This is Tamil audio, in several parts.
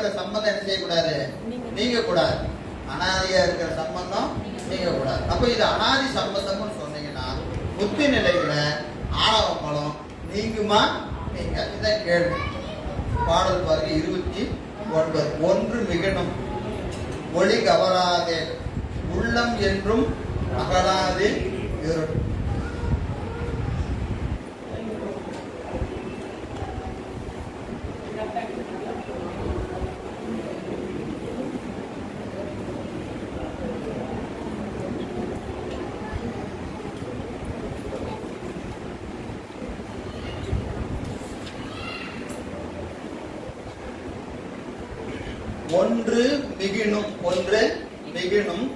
இருக்கிற சம்பந்தம் என்ன செய்யக்கூடாது? நீங்க. கூடாது அனாதியா இருக்கிற சம்பந்தம் நீங்க கூடாது அப்ப இது அனாதி சம்பந்தம்னு சொன்னீங்கன்னா புத்தி நிலையில ஆணவ பலம் நீங்குமா? நீங்க இதான் கேள்வி. பாடல் பாருங்க இருபத்தி ஒன்பது. ஒன்று மிகணும் ஒளி கவராதே. உள்ளம் என்றும் அகலாதே இருள். ஒன்று மிகினும் ஒன்று மிகினும்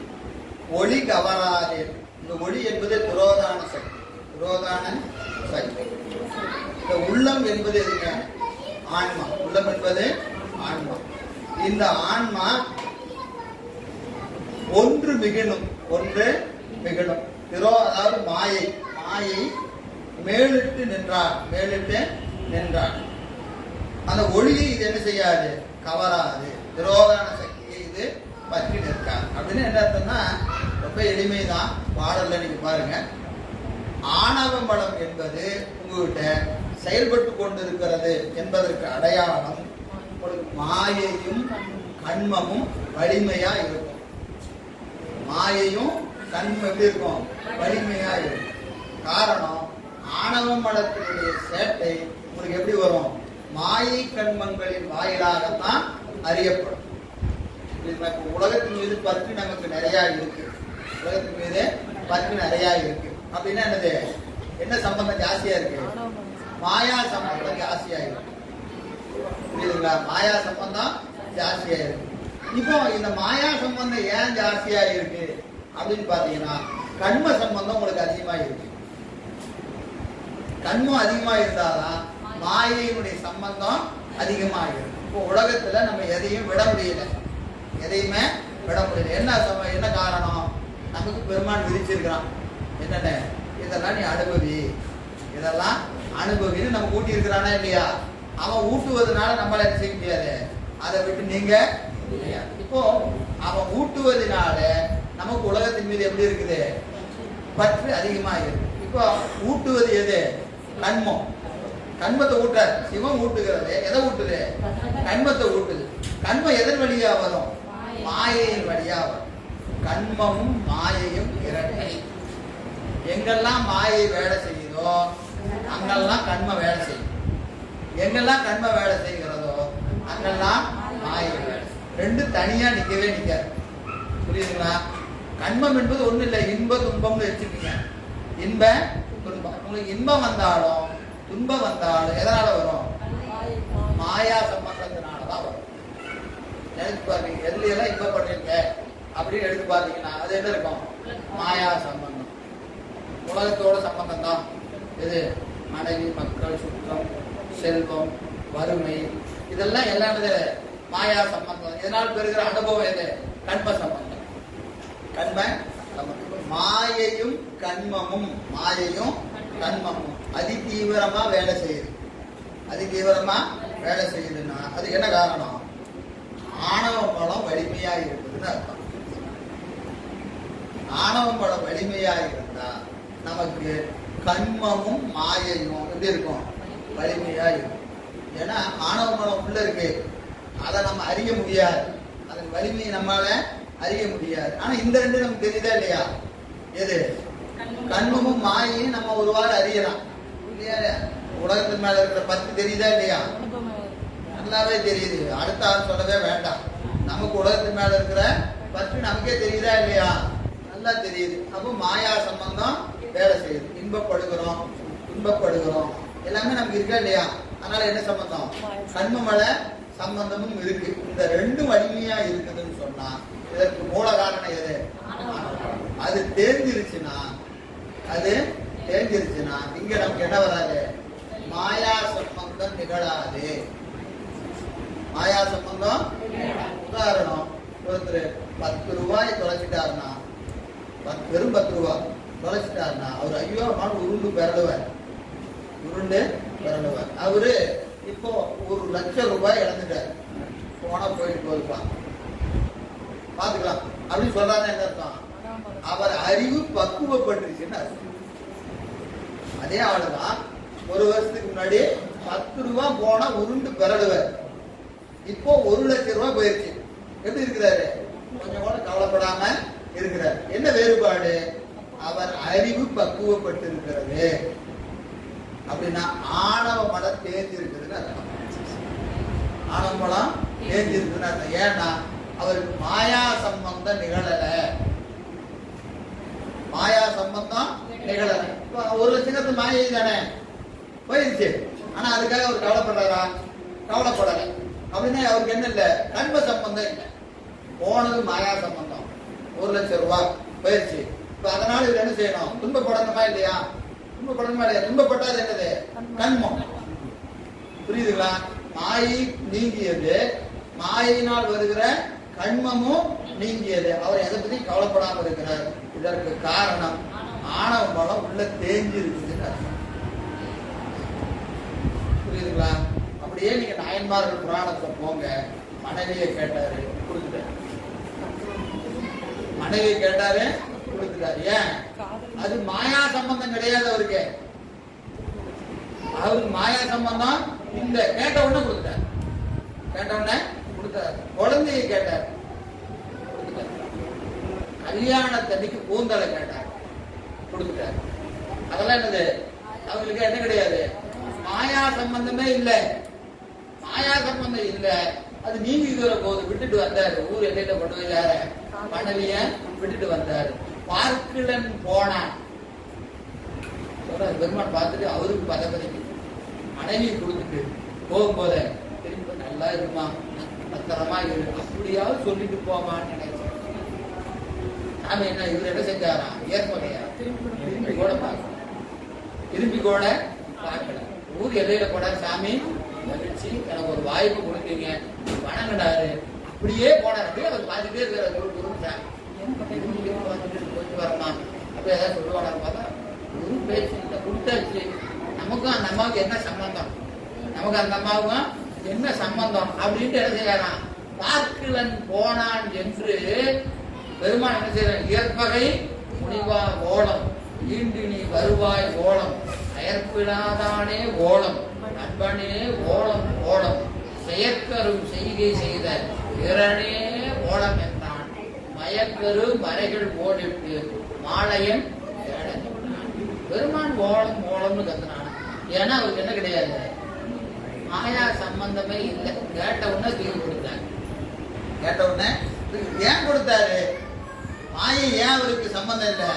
ஒளி கவராது. இந்த ஒளி என்பது துரோதான சக்தி. துரோதான சக்தி. இந்த உள்ளம் என்பது எதுங்க? ஆன்மா. உள்ளம் என்பது ஆன்மா. இந்த ஆன்மா ஒன்று மிகணும் ஒன்று மிகணும் திரோ அதாவது மாயை. மாயை மேலிட்டு நின்றார். மேலிட்டு நின்றார். அந்த ஒளியை இது என்ன செய்யாது? கவராது. திரோதான சக்தியை இது பற்றி நிற்காது அப்படின்னு என்ன அர்த்தம்னா ரொம்ப எளிமைதான். பாடல்ல நீங்க பாருங்க. ஆணவ பலம் என்பது உங்ககிட்ட செயல்பட்டு கொண்டிருக்கிறது என்பதற்கு அடையாளம் உங்களுக்கு மாயையும் கண்மமும் வலிமையா இருக்கும். மாயையும் கண்மம் எப்படி இருக்கும்? வலிமையா இருக்கும். காரணம் ஆணவ மலத்தினுடைய சேட்டை உங்களுக்கு எப்படி வரும்? மாயை கண்மங்களின் வாயிலாகத்தான் அறியப்படும். இது உலகத்தின் மீது பற்று நமக்கு நிறைய இருக்கு. உலகத்தின் மீது பற்று நிறைய இருக்கு. அப்படின்னா என்னது? என்ன சம்பந்தம் ஜாஸ்தியா இருக்கு? மாயா சம்பந்தம் ஜாஸ்தியா இருக்கு. புரியுதுங்களா? மாயா சம்பந்தம் ஜாஸ்தியா இருக்கு. இப்போ இந்த மாயா சம்பந்தம் ஏன் ஜாஸ்தியா இருக்கு? அப்படின்னு பாத்தீங்கன்னா கண்ம சம்பந்தம் உங்களுக்கு அதிகமா இருக்கு. கண்மம் அதிகமா இருந்தாதான் மாயையினுடைய சம்பந்தம் அதிகமா இருக்கு. இப்போ உலகத்துல நம்ம எதையும் விட முடியல. எதையுமே விட முடியல. என்ன சம என்ன காரணம்? நமக்கு பெருமான் விதிச்சிருக்கிறான். என்னென்ன இதெல்லாம் நீ அனுபவி. இதெல்லாம் அனுபவின்னு நம்ம ஊட்டி இருக்கிறானா இல்லையா? அவன் ஊட்டுவதனால நம்மளால என்ன செய்ய முடியாது. அதை விட்டு நீங்க இப்போ அவன் ஊட்டுவதனால நமக்கு உலகத்தின் மீது எப்படி இருக்குது? பற்று அதிகமாக இருக்கு இப்போ ஊட்டுவது எது? கண்மம். கண்மத்தை ஊட்டார் சிவம் ஊட்டுகிறது. எதை ஊட்டுது? கண்மத்தை ஊட்டுது. கண்மம் எதன் வழியா வரும்? மாயையின் வழியா வரும். கண்மமும் மாயையும் இரட்டை. எங்கெல்லாம் மாயை வேலை செய்யுதோ அங்கெல்லாம் கண்ம வேலை செய்யும். எங்கெல்லாம் கண்ம வேலை செய்கிறதோ அங்கெல்லாம் மாயை வேலை ரெண்டு தனியா நிக்கவே நிக்காது. புரியுதுங்களா? கண்மம் என்பது ஒன்றும் இல்லை. இன்ப துன்பம்னு வச்சுக்கீங்க. இன்ப துன்பம். உங்களுக்கு இன்பம் வந்தாலும் துன்பம் வந்தால் எதனால வரும்? மாயா சம்பந்தத்தினால தான் வரும். நினைச்சு பாருங்க எதுல எல்லாம் இன்பப்படுறீங்க அப்படின்னு எடுத்து பார்த்தீங்கன்னா அது என்ன இருக்கும்? மாயா சம்பந்தம். உலகத்தோட சம்பந்தம் தான் இது மனைவி மக்கள் சுற்றம் செல்வம் வறுமை. இதெல்லாம் எல்லாம் மாயா சம்பந்தம். இதனால் பெறுகிற அனுபவம் எது? கண்ம சம்பந்தம். கண்ம சம்பந்தம். மாயையும் கண்மமும். மாயையும் கண்மமும் அதி தீவிரமா வேலை செய்யுது. அதி தீவிரமா வேலை செய்யுதுன்னா அதுக்கு என்ன காரணம்? ஆணவ பலம் வலிமையா இருக்குதுன்னு அர்த்தம். ஆணவ பலம் வலிமையா இருந்தா நமக்கு கண்மமும் மாயையும் எப்படி இருக்கும்? வலிமையா இருக்கும். ஏன்னா ஆணவ பலம் உள்ள இருக்கு. அதை நம்ம அறிய முடியாது. அதன் வலிமையை நம்மளால அறிய முடியாது. ஆனா இந்த ரெண்டு நமக்கு தெரியுதா இல்லையா? எது? கண்முகம் மாயையும் நம்ம ஒரு வாரம் அறியலாம். இல்லையா? உலகத்தின் மேல இருக்கிற பத்து தெரியுதா இல்லையா? நல்லாவே தெரியுது. அடுத்த ஆள் சொல்லவே வேண்டாம். நமக்கு உலகத்தின் மேல இருக்கிற பத்து நமக்கே தெரியுதா இல்லையா? நல்லா தெரியுது. அப்போ மாயா சம்பந்தம் வேலை செய்யுது. இன்பப்படுகிறோம் இன்பப்படுகிறோம் எல்லாமே நமக்கு இருக்கா இல்லையா? அதனால என்ன சம்பந்தம்? கண்மமல சம்பந்தமும் இருக்கு. இந்த ரெண்டும் வலிமையா இருக்குதுன்னு சொன்னா இதற்கு மூல காரணம் எது? அது தெரிஞ்சிருச்சுன்னா அது தெரிஞ்சிருச்சுன்னா இங்க நமக்கு என்ன வராது மாயா சம்பந்தம் நிகழாது. மாயா சம்பந்தம் உதாரணம் ஒருத்தர் பத்து ரூபாய் தொலைச்சிட்டாருன்னா பத்து வெறும் பத்து ரூபாய் தொலைச்சிட்டாருன்னா அவர் ஐயோ அம்மான்னு உருண்டு பிறடுவார் உருண்டு பிறடுவார் அவரு இப்போ ஒரு லட்சம் ரூபாய் இழந்துட்டார். போனா போயிட்டு போயிருப்பான் பாத்துக்கலாம் அப்படின்னு சொல்றாங்க என்ன அர்த்தம்? அவர் அறிவு பக்குவப்பட்டுருச்சுன்னு அதே ஆளுதான் ஒரு வருஷத்துக்கு முன்னாடி பத்து ரூபா போனா உருண்டு பிறடுவார் இப்போ ஒரு லட்சம் ரூபாய் போயிருச்சு. எப்படி இருக்கிறாரு? கொஞ்சம் கூட கவலைப்படாம இருக்கிறார். என்ன வேறுபாடு? அவர் அறிவு பக்குவப்பட்டு இருக்கிறது அப்படின்னா ஆணவ மலம் தேர்ந்து இருக்குதுன்னு அர்த்தம். ஆணவ மலம் தேர்ந்து இருக்குதுன்னு அர்த்தம். ஏன்னா அவருக்கு மாயா சம்பந்தம் நிகழலை. மாயா சம்பந்தம் நிகழல. ஒரு லட்சத்துக்கு மாயை தானே? போயிருச்சு. ஆனா அதுக்காக அவர் கவலைப்படுறாரா? கவலைப்படல. அப்படின்னா அவருக்கு என்ன இல்லை? கண்ம சம்பந்தம் இல்லை. போனது மாயா சம்பந்தம். ஒரு லட்சம் ரூபாய் போயிருச்சு. இப்ப அதனால இவர் என்ன செய்யணும்? துன்பப்படணுமா இல்லையா? துன்பப்படணுமா இல்லையா? துன்பப்பட்டாது என்னது? கண்மம் புரியுதுங்களா? மாயை நீங்கியது. மாயினால் வருகிற கண்மமும் நீங்கியது. அவர் எதை பத்தி கவலைப்படாமல் இருக்கிறார்? இதற்கு காரணம் ஆணவ பலம் உள்ள தேங்கி இருக்குதுன்னு அர்த்தம். புரியுதுங்களா? அப்படியே நீங்க நாயன்மார்கள் புராணத்தை போங்க. மனைவியை கேட்டாரு கொடுத்துட்டாரு. மனைவி கேட்டாரு கொடுத்துட்டாரு. ஏன்? அது மாயா சம்பந்தம் கிடையாது அவருக்கு. அவருக்கு மாயா சம்பந்தம் இந்த கேட்ட உடனே கொடுத்துட்டார். கேட்ட உடனே கொடுத்தார். குழந்தையை கேட்டார். கல்யாணத்தன்னைக்கு பூந்தலை கேட்டார் கொடுத்துட்டார். அதெல்லாம் என்னது? அவங்களுக்கு என்ன கிடையாது? மாயா சம்பந்தமே இல்லை. மாயா சம்பந்தம் இல்ல. அது நீங்க இதுவரை போகுது விட்டுட்டு வந்தாரு. ஊர் எல்லையில கொண்டு போய் யார மனைவிய விட்டுட்டு வந்தாரு. பார்க்கலன் போனா சொல்றாரு பார்த்துட்டு அவருக்கு பதப்பதிக்கு மனைவி கொடுத்துட்டு போகும்போத திரும்ப நல்லா இருக்குமா? பத்திரமா இரு. அப்படியாவது சொல்லிட்டு போமான்னு நினைச்சேன் நாம என்ன இவர் என்ன செஞ்சாரா? ஏற்படையா திரும்பி கூட பார்க்கணும். திரும்பி கூட பார்க்கல. ஊர் எல்லையில கூட சாமி மகிழ்ச்சி எனக்கு ஒரு வாய்ப்பு கொடுத்தீங்க. வணங்கினாரு அப்படியே போனார். அப்படியே அவர் பார்த்துட்டே இருக்கிறார் குரு குரு சாமி. ஏன் திரும்பி பார்த்துட்டு போயிட்டு வரமா அப்படி ஏதாவது சொல்லுவாங்க பார்த்தா குரு பேச்சு கொடுத்தாச்சு. நமக்கும் அந்த அம்மாவுக்கு என்ன சம்பந்தம்? நமக்கு அந்த அம்மாவுக்கும் என்ன சம்பந்தம்? அப்படின்ட்டு என்ன செய்யறான் பார்க்கலன் போனான் என்று பெருமான் என்ன செய்யற இயற்பகை முனிவா ஓலம். ஈண்டு நீ வருவாய் ஓலம். அயற்பிடாதானே ஓலம். அன்பனே ஓலம் ஓலம். செயற்கரும் செய்கை செய்த இரணே ஓலம் என்றான். மயக்கரு மறைகள் ஓடிட்டு மாலையன் பெருமான் ஓலம் ஓலம்னு கத்துனான். ஏன்னா அவருக்கு என்ன கிடையாது? மாயா சம்பந்தமே இல்லை. கேட்ட உடனே தீர்வு கொடுத்தாங்க கேட்ட உடனே ஏன் கொடுத்தாரு? மாயை ஏன் அவருக்கு சம்பந்தம் இல்லை?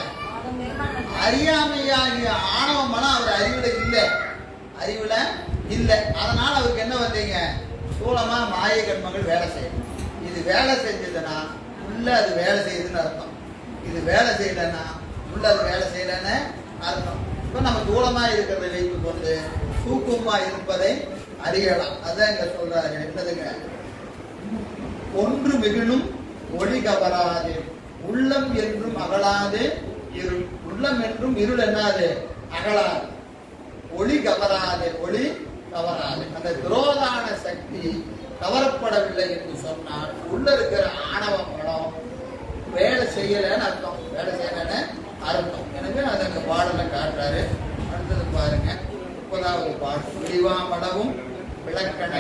அறியாமையாகிய ஆணவ மனம் அவர் அறிவுல இல்லை. அறிவுல இல்லை. அதனால அவருக்கு என்ன வந்தீங்க? சூலமா மாயை கண்மங்கள் வேலை செய்யும் இது வேலை செஞ்சதுன்னா உள்ள அது வேலை செய்யுதுன்னு அர்த்தம். இது வேலை செய்யலைன்னா உள்ள அது வேலை செய்யலைன்னு அர்த்தம். இப்போ நம்ம தூளமா இருக்கிறதை வைத்து கொண்டு தூக்கமா இருப்பதை அறியலாம். அதான் இங்க சொல்றாரு. என்னதுங்க? ஒன்று மிகுனும் ஒளி கவராது. உள்ளம் என்றும் அகலாது இருள் உள்ளம் என்றும் இருள் என்னாது? அகலாது. ஒளி கவராது ஒளி கவராது. அந்த துரோதான சக்தி கவரப்படவில்லை என்று சொன்னால் உள்ள இருக்கிற ஆணவ படம் வேலை செய்யலைன்னு அர்த்தம். வேலை செய்யலன்னு அர்த்தம். எனவே அது அந்த பாடலை காட்டுறாரு. அடுத்தது பாருங்க. முப்பதாவது பாடல். விரிவாமடவும் விளக்கணை